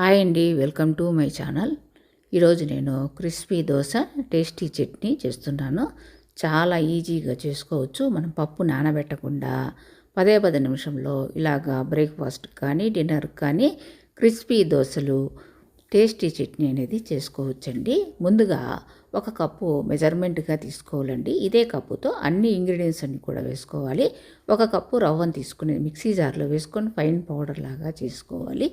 Hi అండి welcome to my channel. ఈరోజు నేను క్రిస్పీ దోశ టేస్టీ చట్నీ చేస్తున్నాను. చాలా ఈజీగా చేసుకోవచ్చు. మనం పప్పు నానబెట్టకుండా పదే పది నిమిషంలో ఇలాగా బ్రేక్ఫాస్ట్ కానీ డిన్నర్ కానీ క్రిస్పీ దోశలు టేస్టీ చట్నీ అనేది చేసుకోవచ్చండి. ముందుగా ఒక కప్పు మెజర్మెంట్గా తీసుకోవాలండి. ఇదే కప్పుతో అన్ని ఇంగ్రీడియంట్స్ అన్ని కూడా వేసుకోవాలి. ఒక కప్పు రవ్వను తీసుకుని మిక్సీ జార్లో వేసుకొని ఫైన్ పౌడర్ లాగా చేసుకోవాలి.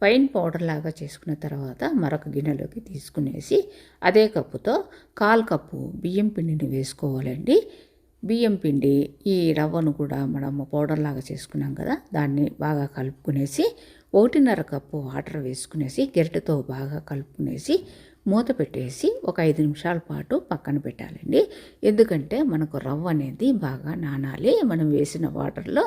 ఫైన్ పౌడర్ లాగా చేసుకున్న తర్వాత మరొక గిన్నెలోకి తీసుకునేసి అదే కప్పుతో కాల్ కప్పు బియ్యం పిండిని వేసుకోవాలండి. బియ్యం పిండి ఈ రవ్వను కూడా మనం పౌడర్ లాగా చేసుకున్నాం కదా దాన్ని బాగా కలుపుకునేసి ఒకటిన్నర కప్పు వాటర్ వేసుకునేసి గెరటితో బాగా కలుపుకునేసి మూత పెట్టేసి ఒక ఐదు నిమిషాల పాటు పక్కన పెట్టాలండి. ఎందుకంటే మనకు రవ్వ అనేది బాగా నానాలి. మనం వేసిన వాటర్లో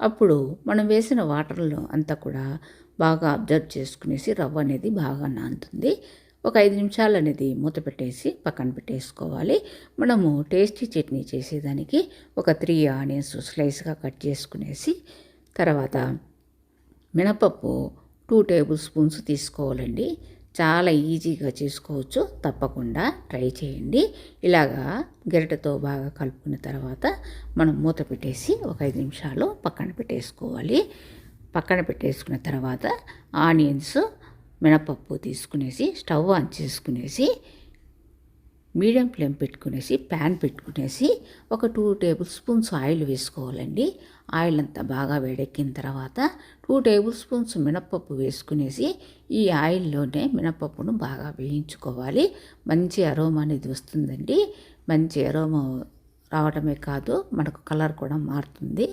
అప్పుడు మనం వేసిన వాటర్లో అంతా కూడా బాగా అబ్జర్వ్ చేసుకునేసి రవ్వ అనేది బాగా నానుతుంది. ఒక ఐదు నిమిషాలు అనేది మూత పెట్టేసి పక్కన పెట్టేసుకోవాలి. మనము టేస్టీ చట్నీ చేసేదానికి ఒక త్రీ ఆనియన్స్ స్లైస్గా కట్ చేసుకునేసి తర్వాత మినపప్పు టూ టేబుల్ స్పూన్స్ తీసుకోవాలండి. చాలా ఈజీగా చేసుకోవచ్చు. తప్పకుండా ట్రై చేయండి. ఇలాగా గరిటెతో బాగా కలుపుకున్న తర్వాత మనం మూత పెట్టేసి ఒక ఐదు నిమిషాలు పక్కన పెట్టేసుకోవాలి. పక్కన పెట్టేసుకున్న తర్వాత ఆనియన్స్ మినపప్పు తీసుకునేసి స్టవ్ ఆన్ చేసుకునేసి మీడియం ఫ్లేమ్ పెట్టుకునేసి ప్యాన్ పెట్టుకునేసి ఒక టూ టేబుల్ స్పూన్స్ ఆయిల్ వేసుకోవాలండి. ఆయిల్ అంతా బాగా వేడెక్కిన తర్వాత టూ టేబుల్ స్పూన్స్ మినపప్పు వేసుకునేసి ఈ ఆయిల్లోనే మినపప్పును బాగా వేయించుకోవాలి. మంచి అరోమా అనేది వస్తుందండి. మంచి అరోమా రావడమే కాదు మనకు కలర్ కూడా మారుతుంది.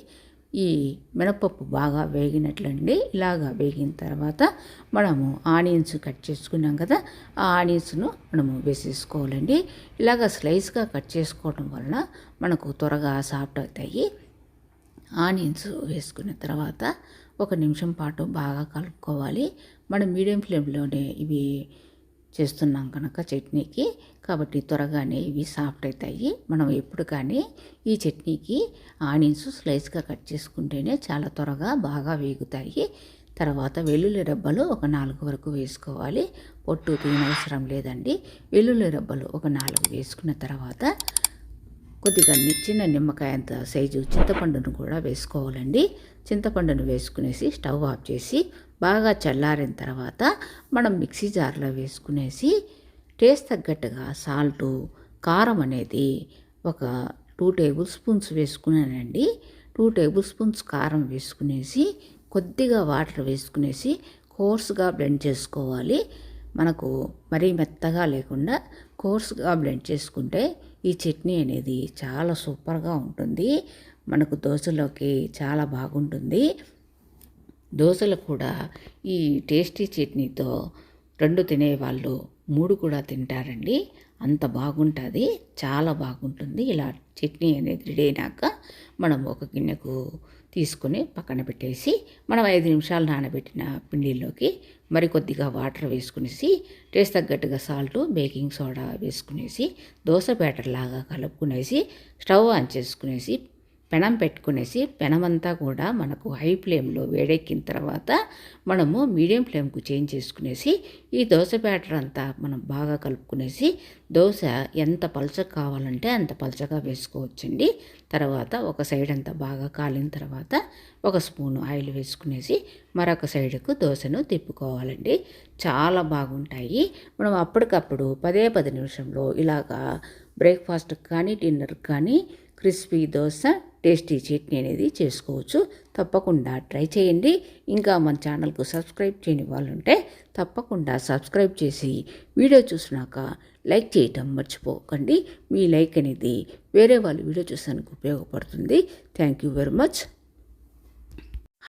ఈ మినపప్పు బాగా వేగినట్లండి. ఇలాగా వేగిన తర్వాత మనము ఆనియన్స్ కట్ చేసుకున్నాం కదా ఆ ఆనియన్స్ను మనము వేసేసుకోవాలండి. ఇలాగ స్లైస్గా కట్ చేసుకోవడం వలన మనకు త్వరగా సాఫ్ట్ అవుతాయి. ఆనియన్స్ వేసుకున్న తర్వాత ఒక నిమిషం పాటు బాగా కలుపుకోవాలి. మనం మీడియం ఫ్లేమ్లోనే ఇవి చేస్తున్నాం కనుక చట్నీకి. కాబట్టి త్వరగానే ఇవి సాఫ్ట్ అవుతాయి మనం ఎప్పుడు కానీ ఈ చట్నీకి ఆనియన్స్ స్లైస్గా కట్ చేసుకుంటేనే చాలా త్వరగా బాగా వేగుతాయి. తర్వాత వెల్లుల్లి రెబ్బలు ఒక నాలుగు వరకు వేసుకోవాలి. పొట్టు తినవసరం లేదండి. వెల్లుల్లి రెబ్బలు ఒక నాలుగు వేసుకున్న తర్వాత కొద్దిగా చిన్న నిమ్మకాయ అంత సైజు చింతపండును కూడా వేసుకోవాలండి. చింతపండును వేసుకునేసి స్టవ్ ఆఫ్ చేసి బాగా చల్లారిన తర్వాత మనం మిక్సీ జార్లో వేసుకునేసి టేస్ట్ తగ్గట్టుగా సాల్టు కారం అనేది ఒక టూ టేబుల్ స్పూన్స్ వేసుకున్నానండి. టూ టేబుల్ స్పూన్స్ కారం వేసుకునేసి కొద్దిగా వాటర్ వేసుకునేసి కోర్స్గా బ్లెండ్ చేసుకోవాలి. మనకు మరీ మెత్తగా లేకుండా కోర్సుగా బ్లెండ్ చేసుకుంటే ఈ చట్నీ అనేది చాలా సూపర్గా ఉంటుంది. మనకు దోశలోకి చాలా బాగుంటుంది. దోశలు కూడా ఈ టేస్టీ చట్నీతో రెండు తినేవాళ్ళు మూడు కూడా తింటారండి. అంత బాగుంటుంది చాలా బాగుంటుంది. ఇలా చట్నీ అనేది రెడీ అయినాక మనం ఒక గిన్నెకు తీసుకొని పక్కన పెట్టేసి మనం ఐదు నిమిషాలు నానబెట్టిన పిండిలోకి మరి కొద్దిగా వాటర్ వేసుకునేసి టేస్ట్ తగ్గట్టుగా సాల్ట్ బేకింగ్ సోడా వేసుకునేసి దోశ బ్యాటర్ లాగా కలుపుకునేసి స్టవ్ ఆన్ చేసుకునేసి పెనం పెట్టుకునేసి పెనమంతా కూడా మనకు హై ఫ్లేమ్లో వేడెక్కిన తర్వాత మనము మీడియం ఫ్లేమ్కు చేంజ్ చేసుకునేసి ఈ దోశ బ్యాటర్ అంతా మనం బాగా కలుపుకునేసి దోశ ఎంత పలచగా కావాలంటే అంత పలచగా వేసుకోవచ్చండి. తర్వాత ఒక సైడ్ అంతా బాగా కాలిన తర్వాత ఒక స్పూన్ ఆయిల్ వేసుకునేసి మరొక సైడ్కు దోశను తిప్పుకోవాలండి. చాలా బాగుంటాయి. మనం అప్పటికప్పుడు పదే పది నిమిషంలో ఇలాగా బ్రేక్ఫాస్ట్ కానీ డిన్నర్కి కానీ క్రిస్పీ దోశ టేస్టీ చట్నీ అనేది చేసుకోవచ్చు. తప్పకుండా ట్రై చేయండి. ఇంకా మన ఛానల్కు సబ్స్క్రైబ్ చేయని వాళ్ళు ఉంటే తప్పకుండా సబ్స్క్రైబ్ చేసి వీడియో చూసినాక లైక్ చేయటం మర్చిపోకండి. మీ లైక్ అనేది వేరే వాళ్ళు వీడియో చూసానికి ఉపయోగపడుతుంది. Thank you very much.